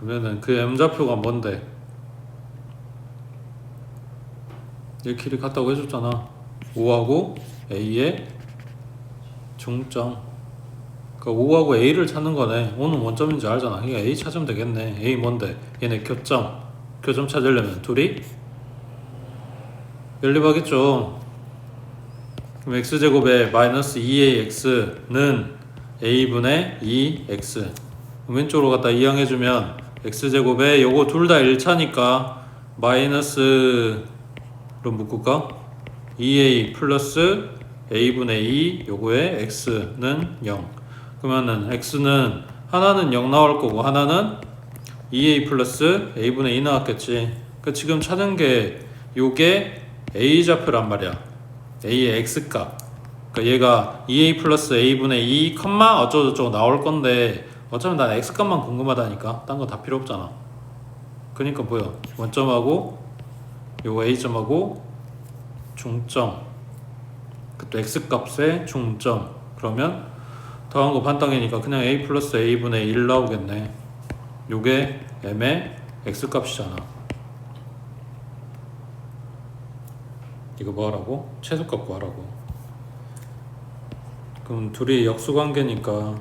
그러면은 그 m좌표가 뭔데? 이 길이 같다고 해줬잖아. 5하고 A의 중점. 그러니까 5하고 A를 찾는 거네. 5는 원점인지 알잖아. 그러니까 A 찾으면 되겠네. A 뭔데? 얘네 교점. 교점 찾으려면 둘이? 연립하겠죠. 그럼 x제곱에 마이너스 2ax는 a분의 2x 왼쪽으로 갖다 이항해주면 x제곱에 요거 둘 다 1차니까 마이너스로 묶을까? 2a 플러스 a분의 2 요거에 x는 0 그러면은 x는 하나는 0 나올 거고 하나는 2a 플러스 a분의 2 나왔겠지. 그 지금 찾은 게 요게 a 좌표란 말이야. a의 x값. 그러니까 얘가 2a 플러스 a분의 2 컴마 어쩌고저쩌고 나올 건데 어차피 난 x값만 궁금하다니까 딴 거 다 필요 없잖아. 그러니까 뭐야? 원점하고 요거 a점하고 중점. 그또 x값의 중점. 그러면 더한 거 반땅이니까 그냥 a 플러스 a분의 1 나오겠네. 요게 m의 x값이잖아. 이거 뭐 하라고? 최소값 구하라고. 그럼 둘이 역수관계니까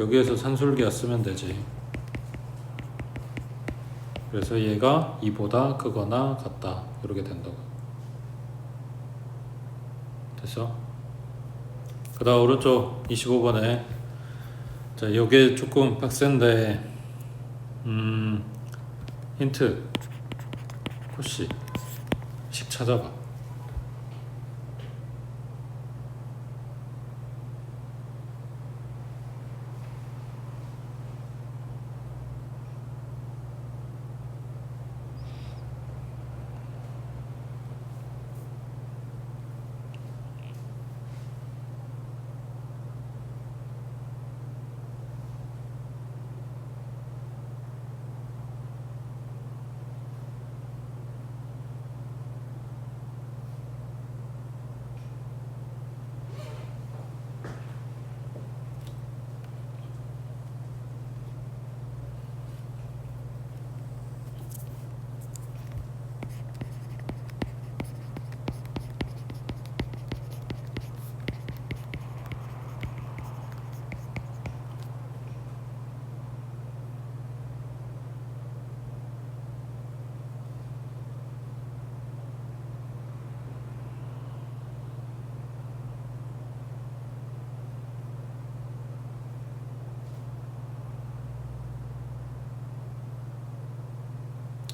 여기에서 산술기가 쓰면 되지. 그래서 얘가 2보다 크거나 같다. 이렇게 된다고. 됐어? 그 다음 오른쪽 25번에. 자 요게 조금 빡센데 음 힌트. 코시 식 찾아봐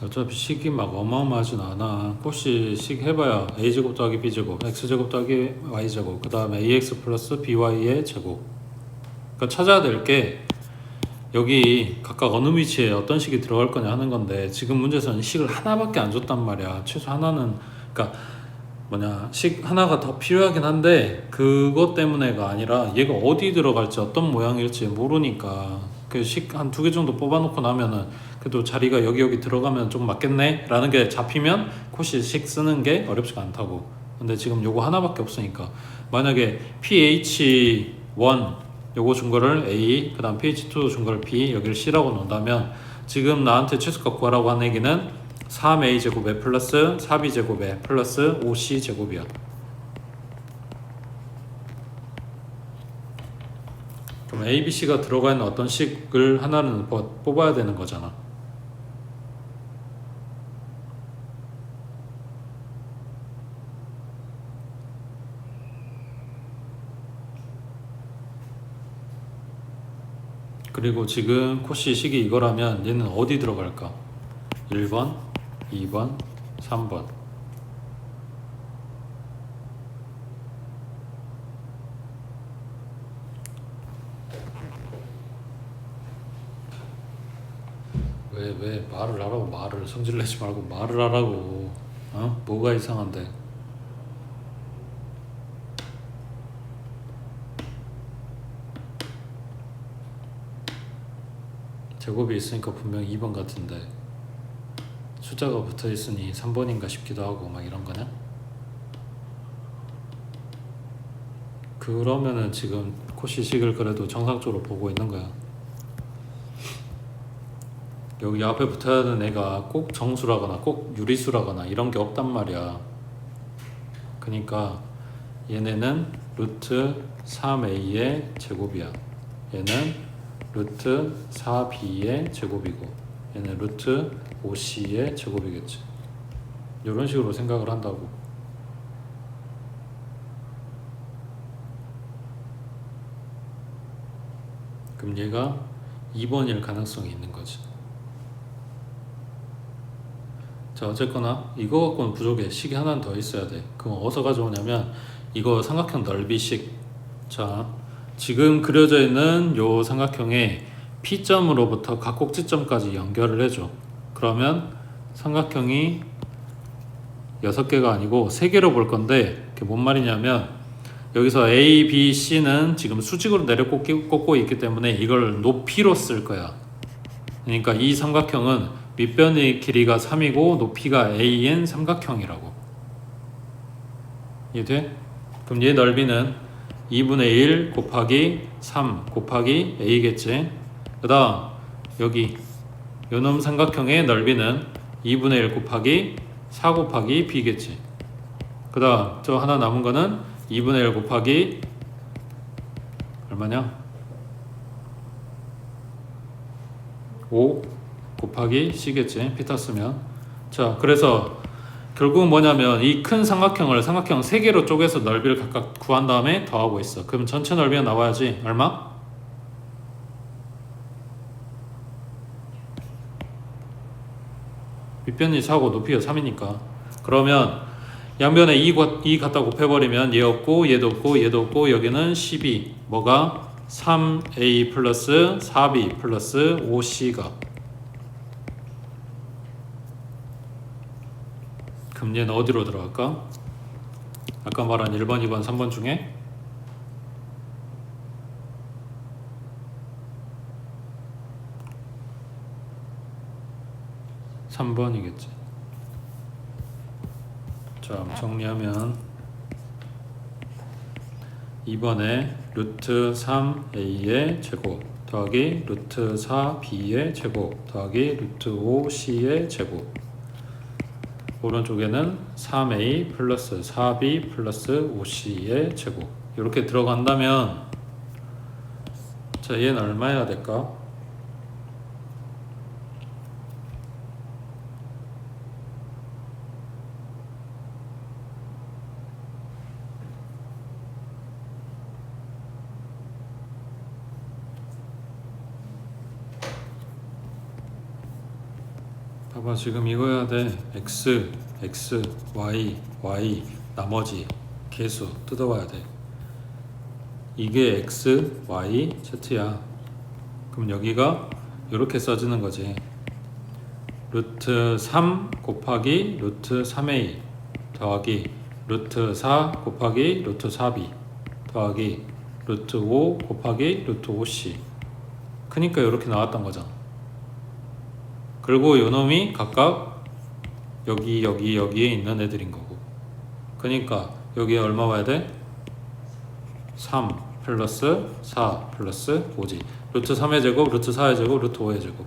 어차피 식이 막 어마어마하진 않아. 혹시 식 해봐야 a제곱 더하기 b제곱, x제곱 더하기 y제곱, 그 다음에 ax 플러스 by의 제곱. 그러니까 찾아야 될 게 여기 각각 어느 위치에 어떤 식이 들어갈 거냐 하는 건데 지금 문제에서는 식을 하나밖에 안 줬단 말이야. 최소 하나는 그러니까 뭐냐 식 하나가 더 필요하긴 한데 그것 때문에가 아니라 얘가 어디 들어갈지 어떤 모양일지 모르니까 그 식 한 두 개 정도 뽑아놓고 나면은 그래도 자리가 여기 여기 들어가면 좀 맞겠네? 라는 게 잡히면 코시 식 쓰는 게 어렵지가 않다고. 근데 지금 요거 하나밖에 없으니까. 만약에 pH1 요거 준 거를 A 그 다음 pH2 준 거를 B 여기를 C라고 놓는다면 지금 나한테 최소값 구하라고 한 얘기는 3A 제곱에 플러스 4B 제곱에 플러스 5C 제곱이야. 그럼 A, B, C가 들어가 있는 어떤 식을 하나는 뽑- 뽑아야 되는 거잖아 그리고 지금 코시 식이 이거라면 얘는 어디 들어갈까? 1번, 2번, 3번. 왜, 왜 말을 하라고 말을 성질 내지 말고 말을 하라고 어? 뭐가 이상한데 제곱이 있으니까 분명 2번 같은데 숫자가 붙어 있으니 3번인가 싶기도 하고 막 이런 거냐? 그러면은 지금 코시식을 그래도 정상적으로 보고 있는 거야. 여기 앞에 붙어야 하는 애가 꼭 정수라거나 꼭 유리수라거나 이런 게 없단 말이야. 그러니까 얘네는 루트 3a의 제곱이야. 얘는 루트 4b의 제곱이고 얘는 루트 5c의 제곱이겠지. 이런 식으로 생각을 한다고. 그럼 얘가 2번일 가능성이 있는 거지. 자 어쨌거나 이거 갖고는 부족해. 식이 하나 더 있어야 돼. 그럼 어디서 가져오냐면 이거 삼각형 넓이식. 자 지금 그려져 있는 요 삼각형의 P점으로부터 각 꼭지점까지 연결을 해줘. 그러면 삼각형이 여섯 개가 아니고 세 개로 볼 건데 그게 뭔 말이냐면 여기서 A, B, C는 지금 수직으로 내려 꽂기, 꽂고 있기 때문에 이걸 높이로 쓸 거야. 그러니까 이 삼각형은 밑변의 길이가 3이고 높이가 AN 삼각형이라고. 이해 돼? 그럼 얘 넓이는 2분의 1 곱하기 3 곱하기 A겠지. 그 다음 여기 요놈 삼각형의 넓이는 2분의 1 곱하기 4 곱하기 B겠지. 그 다음 저 하나 남은 거는 2분의 1 곱하기 얼마냐? 5 곱하기 C겠지. 피타 쓰면. 자, 그래서 결국은 뭐냐면 이 큰 삼각형을 삼각형 3개로 쪼개서 넓이를 각각 구한 다음에 더하고 있어. 그럼 전체 넓이가 나와야지. 얼마? 밑변이 4고 높이가 3이니까. 그러면 양변에 2, 과- 2 갖다 곱해버리면 얘 없고 얘도 없고 얘도 없고 여기는 12 뭐가 3a 플러스 4b 플러스 5c가 그럼 얘는 어디로 들어갈까? 아까 말한 1번, 2번, 3번 중에? 삼번이겠지. 자, 정리하면 2번에 루트 3a의 제곱 더하기 루트 4b의 제곱 더하기 루트 5c의 제곱 오른쪽에는 3a 플러스 4b 플러스 5c의 제곱 이렇게 들어간다면 자 얘는 얼마여야 될까? 봐봐 지금 이거 해야 돼. X x y y 나머지 개수 뜯어와야 돼. 이게 x y z야. 그럼 여기가 이렇게 써지는 거지. 루트 3 곱하기 루트 3a 더하기 루트 4 곱하기 루트 4b 더하기 루트 5 곱하기 루트 5c 크니까 이렇게 나왔던 거잖아 그리고 요놈이 각각 여기 여기 여기에 있는 애들인 거고. 그러니까 여기에 얼마 와야 돼? 3 플러스 4 플러스 5지. 루트 3의 제곱 루트 4의 제곱 루트 5의 제곱.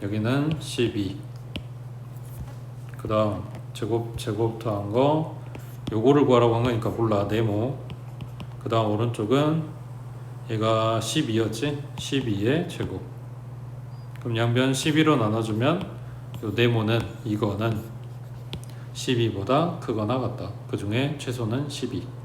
여기는 12 그 다음 제곱 제곱 더한 거 요거를 구하라고 한 거니까 몰라. 네모. 그 다음 오른쪽은 얘가 12였지? 12의 제곱. 그럼 양변 12로 나눠주면 요 네모는 이거는 12보다 크거나 같다. 그 중에 최소는 12.